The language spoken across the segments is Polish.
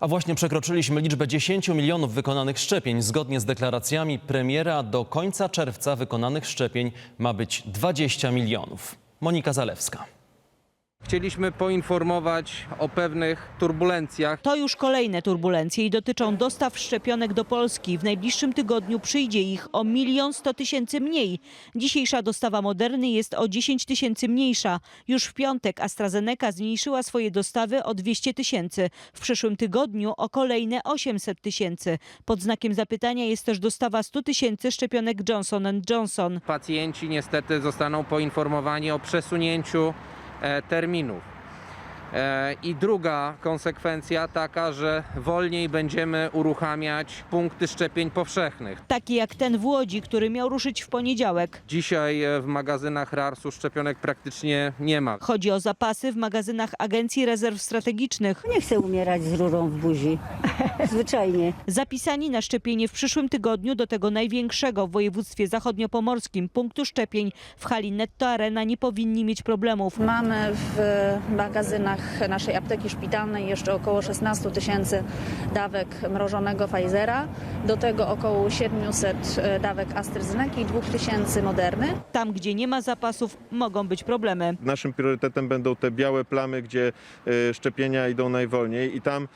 A właśnie przekroczyliśmy liczbę 10 milionów wykonanych szczepień. Zgodnie z deklaracjami premiera do końca czerwca wykonanych szczepień ma być 20 milionów. Monika Zalewska. Chcieliśmy poinformować o pewnych turbulencjach. To już kolejne turbulencje i dotyczą dostaw szczepionek do Polski. W najbliższym tygodniu przyjdzie ich o milion sto tysięcy mniej. Dzisiejsza dostawa Moderny jest o 10 tysięcy mniejsza. Już w piątek AstraZeneca zmniejszyła swoje dostawy o 200 tysięcy. W przyszłym tygodniu o kolejne 800 tysięcy. Pod znakiem zapytania jest też dostawa 100 tysięcy szczepionek Johnson Johnson. Pacjenci niestety zostaną poinformowani o przesunięciu terminów. E, I druga konsekwencja taka, że wolniej będziemy uruchamiać punkty szczepień powszechnych. Taki jak ten w Łodzi, który miał ruszyć w poniedziałek. Dzisiaj e, w magazynach RARS-u szczepionek praktycznie nie ma. Chodzi o zapasy w magazynach Agencji Rezerw Strategicznych. Nie chcę umierać z rurą w buzi. Zwyczajnie. Zapisani na szczepienie w przyszłym tygodniu do tego największego w województwie zachodniopomorskim punktu szczepień w hali Netto Arena nie powinni mieć problemów. Mamy w magazynach naszej apteki szpitalnej jeszcze około 16 tysięcy dawek mrożonego Pfizera, do tego około 700 dawek AstraZeneca i 2 tysięcy Moderny. Tam, gdzie nie ma zapasów, mogą być problemy. Naszym priorytetem będą te białe plamy, gdzie e, szczepienia idą najwolniej i tam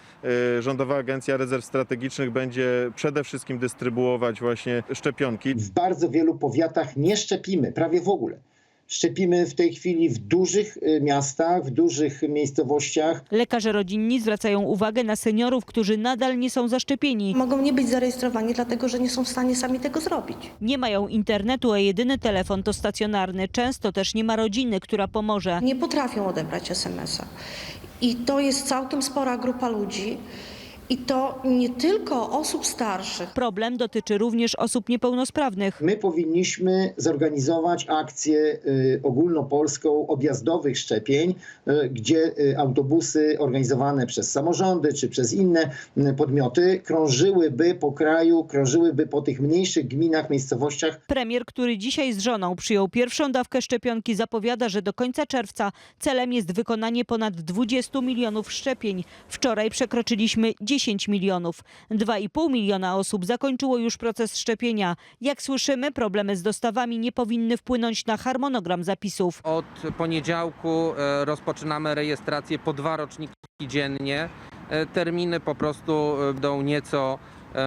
e, Rządowa Agencja Rezerw Strategicznych będzie przede wszystkim dystrybuować właśnie szczepionki. W bardzo wielu powiatach nie szczepimy, prawie w ogóle. Szczepimy w tej chwili w dużych y, miastach, w dużych miejscowościach. Lekarze rodzinni zwracają uwagę na seniorów, którzy nadal nie są zaszczepieni. Mogą nie być zarejestrowani, dlatego że nie są w stanie sami tego zrobić. Nie mają internetu, a jedyny telefon to stacjonarny. Często też nie ma rodziny, która pomoże. Nie potrafią odebrać SMS-a. I to jest całkiem spora grupa ludzi. I to nie tylko osób starszych. Problem dotyczy również osób niepełnosprawnych. My powinniśmy zorganizować akcję y, ogólnopolską objazdowych szczepień, y, gdzie y, autobusy organizowane przez samorządy czy przez inne y, podmioty krążyłyby po kraju, krążyłyby po tych mniejszych gminach, miejscowościach, Premier, który dzisiaj z żoną przyjął pierwszą dawkę szczepionki, zapowiada, że do końca czerwca celem jest wykonanie ponad 20 milionów szczepień. Wczoraj przekroczyliśmy 10 milionów. 2,5 miliona osób zakończyło już proces szczepienia. Jak słyszymy, problemy z dostawami nie powinny wpłynąć na harmonogram zapisów. Od poniedziałku e, rozpoczynamy rejestrację po dwa roczniki dziennie. E, Terminy po prostu e, będą nieco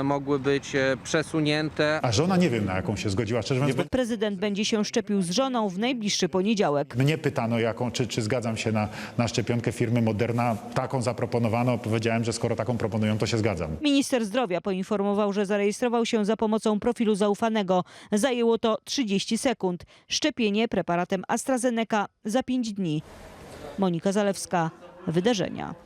mogły być e, przesunięte. A żona nie wiem, na jaką się zgodziła. Szczerze mówiąc, Prezydent będzie się szczepił z żoną w najbliższy poniedziałek. mnie pytano, jaką, czy, czy zgadzam się na, na szczepionkę firmy Moderna. Taką zaproponowano. Powiedziałem, że skoro taką proponują, to się zgadzam. Minister zdrowia poinformował, że zarejestrował się za pomocą profilu zaufanego. Zajęło to 30 sekund. Szczepienie preparatem AstraZeneca za 5 dni. Monika Zalewska, wydarzenia.